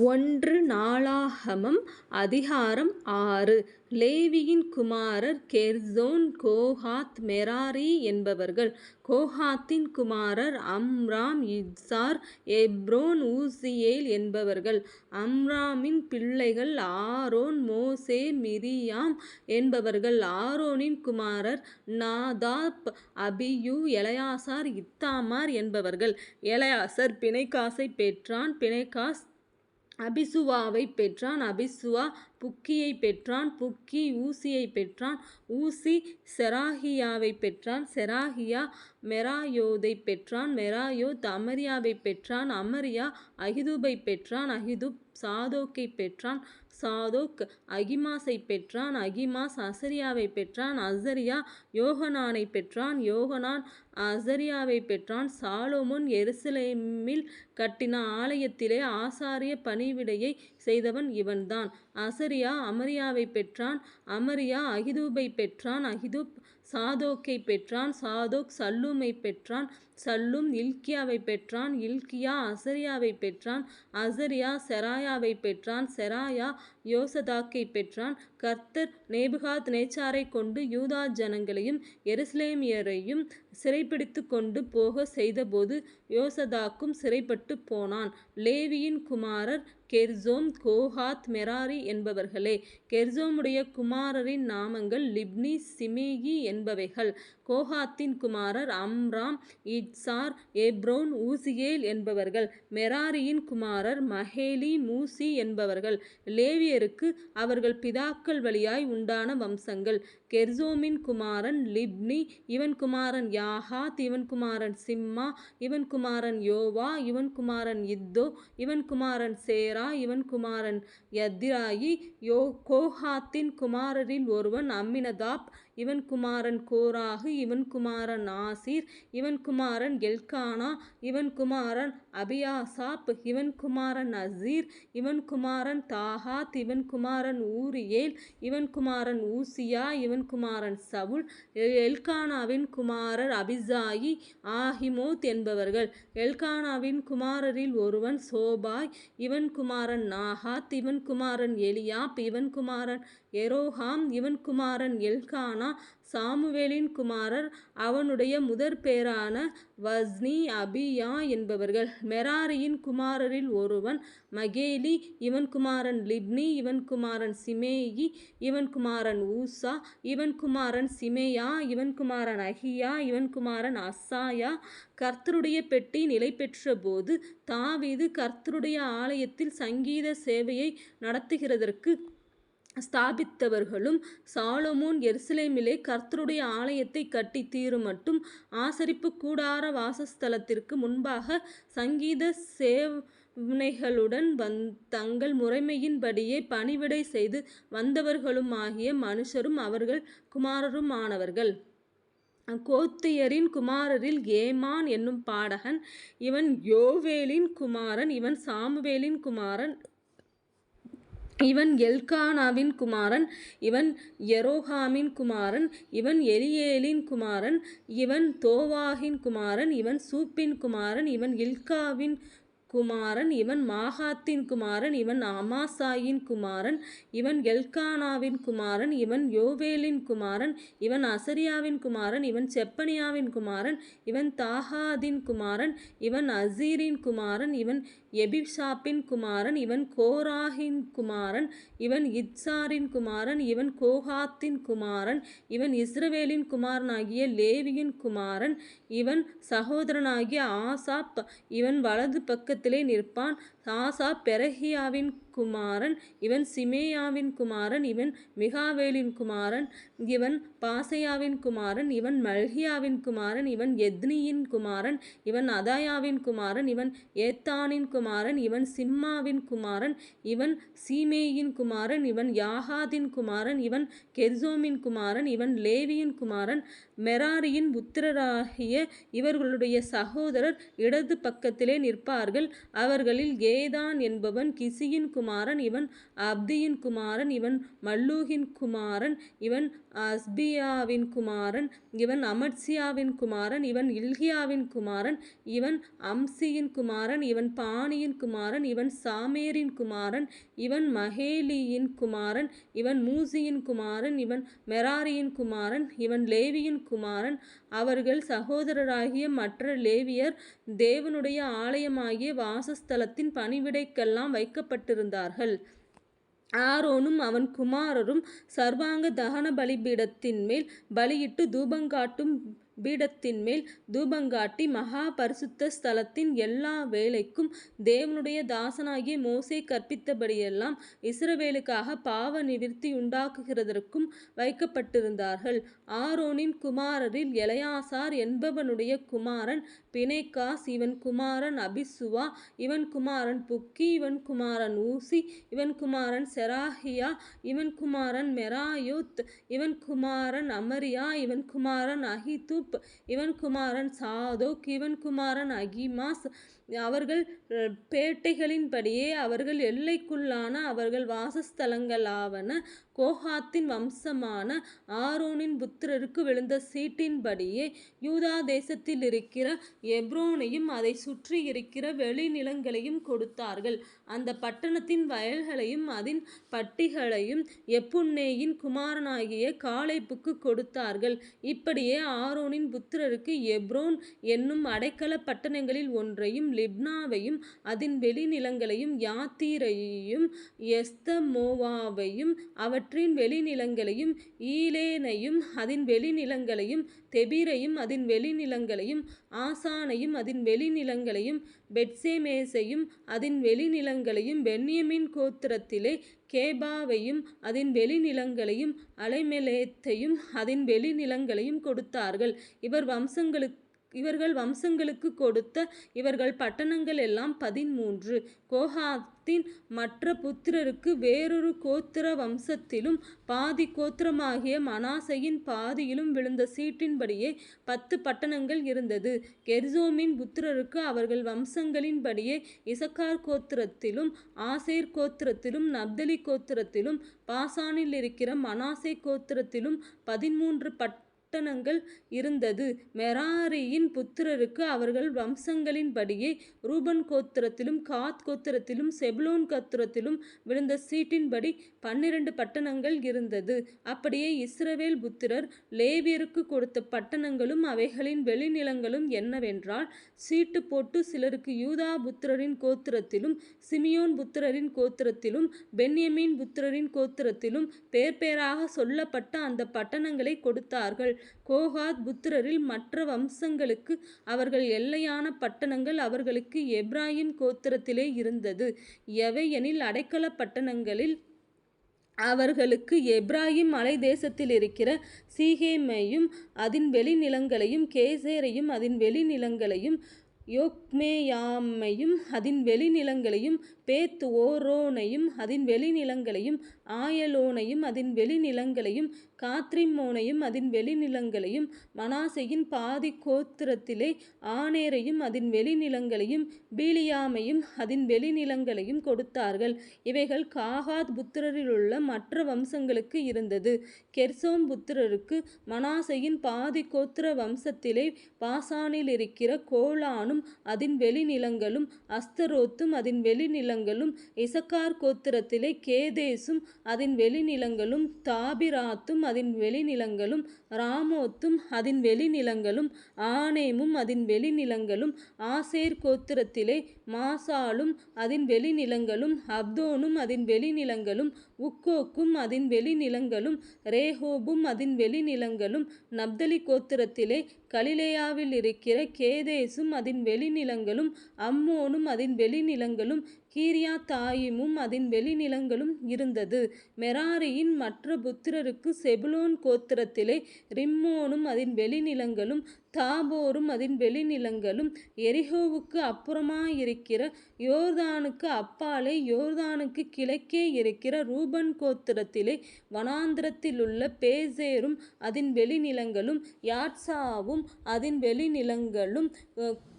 ஒன்று நாளாகமம் அதிகாரம் ஆறு லேவியின் குமாரர் கெர்சோன் கோஹாத் மெராரி என்பவர்கள். கோஹாத்தின் குமாரர் அம்ராம் இட்சார் எப்ரோன் ஊசியேல் என்பவர்கள். அம்ராமின் பிள்ளைகள் ஆரோன் மோசே மிரியாம் என்பவர்கள். ஆரோனின் குமாரர் நாதாப் அபியூ எலையாசார் இத்தாமார் என்பவர்கள். எலையாசர் பிணைக்காசை பெற்றான் பிணைக்காஸ் அபிசுவாவைப் பெற்றான். அபிசுவா புக்கியைப் பெற்றான். புக்கி ஊசியைப் பெற்றான். ஊசி செராகியாவை பெற்றான். செராகியா மெராயோதைப் பெற்றான். மெராயோத் அமரியாவைப் பெற்றான். அமரியா அகிதூபை பெற்றான். அகிதூப் சாதோக்கைப் பெற்றான். சாதோக் அகிமாஸை பெற்றான் அகிமாஸ் அசரியாவைப் பெற்றான் அசரியா யோகனானைப் பெற்றான் யோகனான் அசரியாவைப் பெற்றான் சாலோமுன் எருசலேமில் கட்டின ஆலயத்திலே ஆசாரிய பணிவிடையை செய்தவன் இவன்தான். அசரியா அமரியாவை பெற்றான் அமரியா அகிதூபை பெற்றான் அகிதூப் சாதோக்கை பெற்றான் சாதோக் சல்லூமை பெற்றான் சல்லூம் இல்க்கியாவைப் பெற்றான் இல்க்கியா அசரியாவைப் பெற்றான் அசரியா செராயாவைப் பெற்றான் செராயா யோசதாக்கை பெற்றான். கர்த்தர் நேபுகாத் நேச்சாரைக் கொண்டு யூதா ஜனங்களையும் எருசலேமியரையும் சிறைப்பிடித்து கொண்டு போகச் செய்தபோது யோசதாக்கும் சிறைப்பட்டுப் போனான். லேவியின் குமாரர் கெர்சோம் கோஹாத் மெராரி என்பவர்களே. கெர்சோமுடைய குமாரரின் நாமங்கள் லிப்னி சிமேயி என்பவைகள். கோஹாத்தின் குமாரர் அம்ராம் இத்சார் ஏப்ரோன் ஊசியேல் என்பவர்கள். மெராரியின் குமாரர் மஹேலி மூசி என்பவர்கள். லேவியருக்கு அவர்கள் பிதாக்கள் வழியாய் உண்டான வம்சங்கள். கெர்சோமின் குமாரன் லிப்னி இவன் குமாரன் யாகாத் இவன் குமாரன் சிம்மா இவன் குமாரன் யோவா இவன் குமாரன் இத்தோ இவன் குமாரன் சேரா இவன் குமாரன் யத்ராயி கோஹாத்தின் குமாரரில் ஒருவன் அம்மினதாப் இவன் குமாரன் கோராகு இவன் குமாரன் ஆசீர் இவன் குமாரன் எல்கானா இவன் குமாரன் அபியாசாப் இவன் குமாரன் அசீர் இவன் குமாரன் தாகாத் இவன் குமாரன் ஊரியேல் இவன் குமாரன் ஊசியா இவன் குமாரன் சவுல். எல்கானாவின் குமாரர் அபிசாயி ஆஹிமோத் என்பவர்கள். எல்கானாவின் குமாரரில் ஒருவன் சோபாய் இவன் குமாரன் நாகாத் இவன் குமாரன் எலியாப் இவன் குமாரன் எரோஹாம் இவன் குமாரன் எல்க்கானா. சாமுவேலின் குமாரர் அவனுடைய முதற்பேறான வஸ்னி அபியா என்பவர்கள். மெராரியின் குமாரரில் ஒருவன் மகேலி இவன் குமாரன் லிப்னி இவன் குமாரன் சிமேயி இவன் குமாரன் ஊசா இவன் குமாரன் சிமேயா இவன் குமாரன் அஹியா இவன் குமாரன் அசாயா. கர்த்தருடைய பெட்டி நிலைபெற்றபோது தாவீது கர்த்தருடைய ஆலயத்தில் சங்கீத சேவையை நடத்துகிறதற்கு ஸ்தாபித்தவர்களும் சாலமோன் எருசலேமிலே கர்த்தருடைய ஆலயத்தைக் தீரும் மட்டும் ஆசரிப்பு கூடார வாசஸ்தலத்திற்கு முன்பாக சங்கீத சேவனைகளுடன் தங்கள் முறைமையின்படியே பணிவிடை செய்து வந்தவர்களுமாகிய மனுஷரும் அவர்கள் குமாரருமானவர்கள். கோத்தியரின் குமாரரில் ஏமான் என்னும் பாடகன் இவன் யோவேலின் குமாரன் இவன் சாமுவேலின் குமாரன் இவன் எல்கானாவின் குமாரன் இவன் எரோகாமின் குமாரன் இவன் எலியேலின் குமாரன் இவன் தோவாகின் குமாரன் இவன் சூப்பின் குமாரன் இவன் இல்காவின் குமாரன் இவன் மாகாத்தின் குமாரன் இவன் அமாசாயின் குமாரன் இவன் எல்கானாவின் குமாரன் இவன் யோவேலின் குமாரன் இவன் அசரியாவின் குமாரன் இவன் செப்பனியாவின் குமாரன் இவன் தாகாதின் குமாரன் இவன் அசீரின் குமாரன் இவன் எபிஷாப்பின் குமாரன் இவன் கோராகின் குமாரன் இவன் இட்சாரின் குமாரன் இவன் கோஹாத்தின் குமாரன் இவன் இஸ்ரவேலின் குமாரனாகிய லேவியின் குமாரன் இவன் சகோதரனாகிய ஆசாப் இவன் வலது பக்கத்திலே நிற்பான். ஆசா பெரகியாவின் குமாரன் இவன் சிமேயாவின் குமாரன் இவன் மிகாவேலின் குமாரன் இவன் பாசையாவின் குமாரன் இவன் மல்கியாவின் குமாரன் இவன் எத்னியின் குமாரன் இவன் அதாயாவின் குமாரன் இவன் ஏத்தானின் குமாரன் இவன் சிம்மாவின் குமாரன் இவன் சீமேயின் குமாரன் இவன் யாகாதின் குமாரன் இவன் கெர்சோமின் குமாரன் இவன் லேவியின் குமாரன். மெராரியின் புத்திரராகிய இவர்களுடைய சகோதரர் இடது பக்கத்திலே நிற்பார்கள் அவர்களில் ஏதான் என்பவன் கிசியின் குமாரன் இவன் அப்தியின் குமாரன் இவன் மல்லூகின் குமாரன் இவன் அஸ்பியாவின் குமாரன் இவன் அமர்சியாவின் குமாரன் இவன் இல்கியாவின் குமாரன் இவன் அம்சியின் குமாரன் இவன் பாணியின் குமாரன் இவன் சாமேரின் குமாரன் இவன் மகேலியின் குமாரன் இவன் மூசியின் குமாரன் இவன் மெராரியின் குமாரன் இவன் லேவியின் குமாரன். அவர்கள் சகோதரராகிய மற்ற லேவியர் தேவனுடைய ஆலயமாகிய வாசஸ்தலத்தின் பணிவிடைக்கெல்லாம் வைக்கப்பட்டிருந்தார்கள். ஆரோனும் அவன் குமாரரும் சர்வாங்க தகன பலிபீடத்தின் மேல் பலியிட்டு தூபங்காட்டும் பீடத்தின் மேல் தூபங்காட்டி மகா பரிசுத்த ஸ்தலத்தின் எல்லா வேலைக்கும் தேவனுடைய தாசனாகிய மோசே கற்பித்தபடியெல்லாம் இஸ்ரவேலுக்காக பாவ நிவிற்த்தி உண்டாக்குகிறதற்கும் வைக்கப்பட்டிருந்தார்கள். ஆரோனின் குமாரரில் எலையாசார் என்பவனுடைய குமாரன் பிணைக்காஸ் இவன் குமாரன் அபிசுவா இவன் குமாரன் புக்கி இவன் குமாரன் ஊசி இவன் குமாரன் செராஹியா இவன் குமாரன் மெராயோத் இவன் குமாரன் அமரியா இவன் குமாரன் அஹிதூப் இவன் குமாரன் சாதோக் இவன் குமாரன் அகிமாஸ் அவர்கள் பேட்டைகளின்படியே அவர்கள் எல்லைக்குள்ளான அவர்கள் வாசஸ்தலங்களாவன கோஹாத்தின் வம்சமான ஆரோனின் புத்திரருக்கு விழுந்த சீட்டின்படியே யூதா தேசத்தில் இருக்கிற எப்ரோனையும் அதை சுற்றி இருக்கிற வெளிநிலங்களையும் கொடுத்தார்கள். அந்த பட்டணத்தின் வயல்களையும் அதன் பட்டிகளையும் எப்புன்னேயின் குமாரனாகிய காலேப்புக்கு கொடுத்தார்கள். இப்படியே ஆரோனின் புத்திரருக்கு எப்ரோன் என்னும் அடைக்கல பட்டணங்களில் ஒன்றையும் லிப்னாவையும் அதன் வெளிநிலங்களையும் யாத்தீரையும் எஸ்தமோவாவையும் அவற்றின் வெளிநிலங்களையும் ஈலேனையும் அதன் வெளிநிலங்களையும் தெபீரையும் அதன் வெளிநிலங்களையும் ஆசானையும் அதன் வெளிநிலங்களையும் பெட்சேமேசையும் அதன் வெளிநிலங்களையும் பென்யமின் கோத்திரத்திலே கேபாவையும் அதன் வெளிநிலங்களையும் அலைமெலேத்தையும் அதன் வெளிநிலங்களையும் கொடுத்தார்கள். இவர் வம்சங்களுக்கு இவர்கள் வம்சங்களுக்கு கொடுத்த இவர்கள் பட்டணங்கள் எல்லாம் பதிமூன்று கோஹாத்தின் மற்ற புத்திரருக்கு வேறொரு கோத்திர வம்சத்திலும் பாதி கோத்திரமாகிய மனாசையின் பாதியிலும் விழுந்த சீட்டின்படியே பத்து பட்டணங்கள் இருந்தது. கெர்சோமின் புத்திரருக்கு அவர்கள் வம்சங்களின்படியே இசக்கார் கோத்திரத்திலும் ஆசேர் கோத்திரத்திலும் நப்தலி கோத்திரத்திலும் பாசானில் இருக்கிற மனாசே கோத்திரத்திலும் பதிமூன்று பட் பட்டணங்கள் இருந்தது. மெராரியின் புத்திரருக்கு அவர்கள் வம்சங்களின்படியே ரூபன் கோத்திரத்திலும் காத் கோத்திரத்திலும் செபுலோன் கோத்திரத்திலும் விழுந்த சீட்டின்படி பன்னிரண்டு பட்டணங்கள் இருந்தது. அப்படியே இஸ்ரவேல் புத்திரர் லேவியருக்கு கொடுத்த பட்டணங்களும் அவைகளின் வெளிநிலங்களும் என்னவென்றால் சீட்டு போட்டு சிலருக்கு யூதா புத்திரரின் கோத்திரத்திலும் சிமியோன் புத்திரரின் கோத்திரத்திலும் பென்யமீன் புத்திரரின் கோத்திரத்திலும் பேர் பேராக சொல்லப்பட்ட அந்த பட்டணங்களை கொடுத்தார்கள். கோகாத் புத்திரரில் மற்ற வம்சங்களுக்கு அவர்கள் எல்லையான பட்டணங்கள் அவர்களுக்கு எப்ராயிம் கோத்திரத்திலே இருந்தது. எவையெனில் அடைக்கல பட்டணங்களில் அவர்களுக்கு எப்ராஹிம் மலை தேசத்தில் இருக்கிற சீகேமையும் அதன் வெளிநிலங்களையும் கேசேரையும் அதன் வெளிநிலங்களையும் யோக்மேயாமையும் அதன் வெளிநிலங்களையும் பேத் ஓரோனையும் அதன் வெளிநிலங்களையும் ஆயலோனையும் அதன் வெளிநிலங்களையும் காத்ரிம்மோனையும் அதன் வெளிநிலங்களையும் மனாசையின் பாதி கோத்திரத்திலே ஆனேரையும் அதன் வெளிநிலங்களையும் பீலியாமையும் அதன் வெளிநிலங்களையும் கொடுத்தார்கள். இவைகள் காகாத் புத்திரரிலுள்ள மற்ற வம்சங்களுக்கு இருந்தது. கெர்சோம் புத்திரருக்கு மனாசையின் பாதி கோத்திர வம்சத்திலே பாசானில் இருக்கிற கோலானும் அதன் வெளிநிலங்களும் அஸ்தரோத்தும் அதன் வெளிநிலங்களும் இசக்கார் கோத்திரத்திலே கேதேசும் அதன் வெளிநிலங்களும் தாபிராத்தும் அதன் வெளிநிலங்களும் ராமோத்தும் அதன் வெளிநிலங்களும் ஆனேமும் அதன் வெளிநிலங்களும் ஆசேர் கோத்திரத்திலே மாசாலும் அதன் வெளிநிலங்களும் அப்தோனும் அதன் வெளிநிலங்களும் உக்கோக்கும் அதன் வெளிநிலங்களும் ரேஹோபும் அதன் வெளிநிலங்களும் நப்தலி கோத்திரத்திலே கலிலேயாவில் இருக்கிற கேதேசும் அதன் வெளிநிலங்களும் அம்மோனும் அதன் வெளிநிலங்களும் கீரியா தாயிமும் அதன் வெளிநிலங்களும் இருந்தது. மெராரியின் மற்ற புத்திரருக்கு செபுலோன் கோத்திரத்திலே ரிம்மோனும் அதன் வெளிநிலங்களும் தாபோரும் அதன் வெளிநிலங்களும் எரிகோவுக்கு அப்புறமாயிருக்கிற யோர்தானுக்கு அப்பாலே யோர்தானுக்கு கிழக்கே இருக்கிற ரூபன் கோத்திரத்திலே வனாந்திரத்திலுள்ள பேசேரும் அதன் வெளிநிலங்களும் யாட்சாவும் அதன் வெளிநிலங்களும்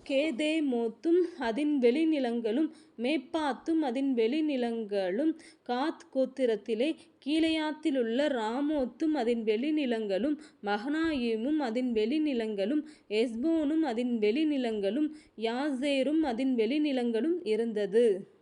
கேதேமோத்தும் அதின் வெளிநிலங்களும் மேப்பாத்தும் அதின் வெளிநிலங்களும் காத் கோத்திரத்திலே கீலேயாத்திலுள்ள ராமோத்தும் அதின் வெளிநிலங்களும் மகனாயிமும் அதின் வெளிநிலங்களும் எஸ்போனும் அதின் வெளிநிலங்களும் யாசேரும் அதன் வெளிநிலங்களும் இருந்தது.